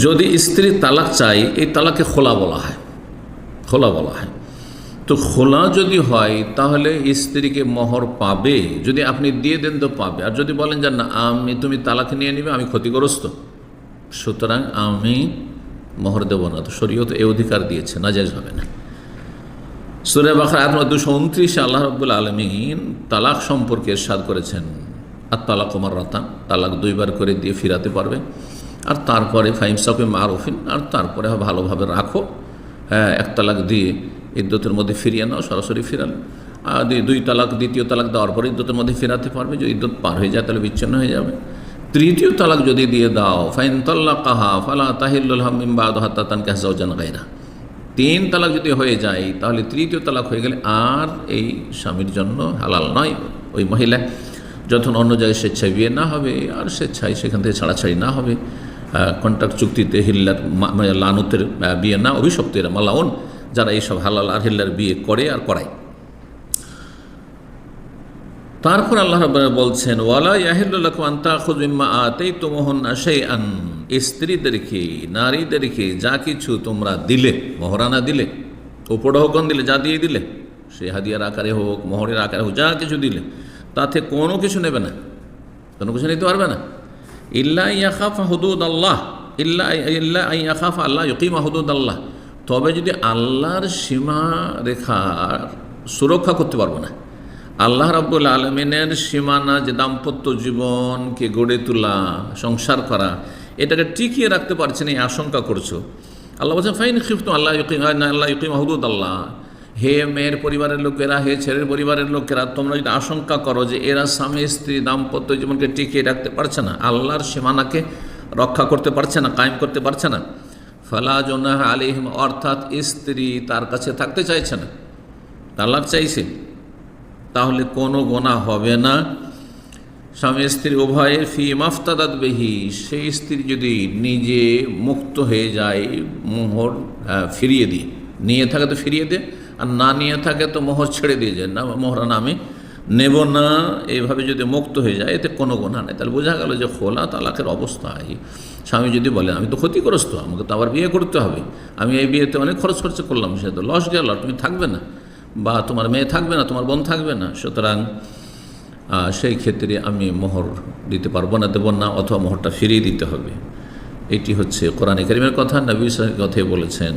যদি স্ত্রী তালাক চাই এই তালাকে খোলা বলা হয়। খোলা বলা হয়। তো খোলা যদি হয়, তাহলে স্ত্রীকে মহর পাবে। যদি আপনি দিয়ে দেন তো পাবে। আর যদি বলেন যে, না, আমি, তুমি তালাক নিয়ে নিবে, আমি ক্ষতিগ্রস্ত। সুতরাং আমি মহর দেব না। তো শরীয়ত এ অধিকার দিয়েছে নাজাজ হবে না। সুরে বাখার আত্মা দুশো উনত্রিশে, আল্লাহ রব্বুল আলমিন তালাক সম্পর্কে সাদ করেছেন। আর তালাক কুমার রাতান তালাক দুইবার করে দিয়ে ফিরাতে পারবে। আর তারপরে ফাইম সাফে মারুফিন আর তারপরে ভালোভাবে রাখো। হ্যাঁ এক তালাক দিয়ে ইদ্যতের মধ্যে ফিরিয়ে নাও, সরাসরি ফিরাল আর দুই- তালাক, দ্বিতীয় তালাক দেওয়ার পরে ইদ্যতের মধ্যে ফেরাতে পারবে। যদি ইদ্যত পার হয়ে যায়, তাহলে বিচ্ছিন্ন হয়ে যাবে। তৃতীয় তালাক যদি দিয়ে দাও, ফাইন তাল্লা কাহা ফালা তাহিল্লুল হামিম বাদ হাত্তাতান কাহজাউজান গাইরা তিন তালাক যদি হয়ে যায়, তাহলে তৃতীয় তালাক হয়ে গেলে আর এই স্বামীর জন্য হালাল নয়। ওই মহিলা যখন অন্য জায়গায় স্বেচ্ছায় বিয়ে না হবে, আর স্বেচ্ছায় সেখান থেকে ছাড়াছাড়ি না হবে। কন্ট্রাক্ট চুক্তিতে হিল্লার মানে লানতের বিয়ে না, অভিশপ্তের মালাউন, যারা এইসব হালাল আর হিল্লার বিয়ে করে আর করায়। তারপর আল্লাহ বলছেন, ওয়ালা ইয়াহিল্লাকুম শাইআন। স্ত্রীদেরকে, নারীদেরকে যা কিছু তোমরা দিলে, মহরানা দিলে, উপঢৌকন দিলে, যা দিয়ে দিলে, সে হাদিয়ার আকারে হোক, মোহরের আকারে হোক, যা কিছু দিলে, তাতে কোনো কিছু নেবে না, কোনো কিছু নিতে পারবে না। ইল্লা ইয়াখাফ হুদুদ আল্লাহ ইল্লা ইয়াখাফ আল্লাহ ইকিমা হুদুদ আল্লাহ তবে যদি আল্লাহর সীমা রেখার সুরক্ষা করতে পারব না, আল্লাহ রাব্বুল আলমিনের সীমানা যে দাম্পত্য জীবনকে গড়ে তোলা, সংসার করা, এটাকে টিকিয়ে রাখতে পারছে না, এই আশঙ্কা করছ। আল্লাহ বলছেন, ফাইন খিফত আল্লাহ আল্লাহ ইউকিম হদুদ আল্লাহ হে মেয়ের পরিবারের লোকেরা, হে ছেলের পরিবারের লোকেরা, তোমরা যদি আশঙ্কা করো যে এরা স্বামী, স্ত্রী, দাম্পত্য জীবনকে টিকিয়ে রাখতে পারছে না, আল্লাহর সীমানাকে রক্ষা করতে পারছে না, কায়েম করতে পারছে না, ফালা জোনাহ আলিহিম অর্থাৎ স্ত্রী তার কাছে থাকতে চাইছে না তালাক চাইছে, তাহলে কোনো গোনা হবে না। স্বামী, স্ত্রী উভয়ে ফি মাফতাদাত বেহি, সেই স্ত্রী যদি নিজে মুক্ত হয়ে যায়, মোহর ফিরিয়ে দিয়ে, নিয়ে থাকে তো ফিরিয়ে দে আর না নিয়ে থাকে তো মোহর ছেড়ে দিয়ে যায়। না, মোহরানা আমি নেব না, এইভাবে যদি মুক্ত হয়ে যায়, এতে কোনো গোনা নেই। তাহলে বোঝা গেল যে খোলা তালাকের অবস্থায় স্বামী যদি বলে, আমি তো ক্ষতিগ্রস্ত, আমাকে তো আবার বিয়ে করতে হবে। আমি এই বিয়েতে অনেক খরচ খরচা করলাম, সে তো লস গেল তুমি থাকবে না। বা তোমার মেয়ে থাকবে না, তোমার বোন থাকবে না। সুতরাং সেই ক্ষেত্রে আমি মোহর দিতে পারব না, দেবো না, অথবা মোহরটা ফিরিয়ে দিতে হবে। এটি হচ্ছে কোরআন করিমের কথা, নবী কথাই বলেছেন।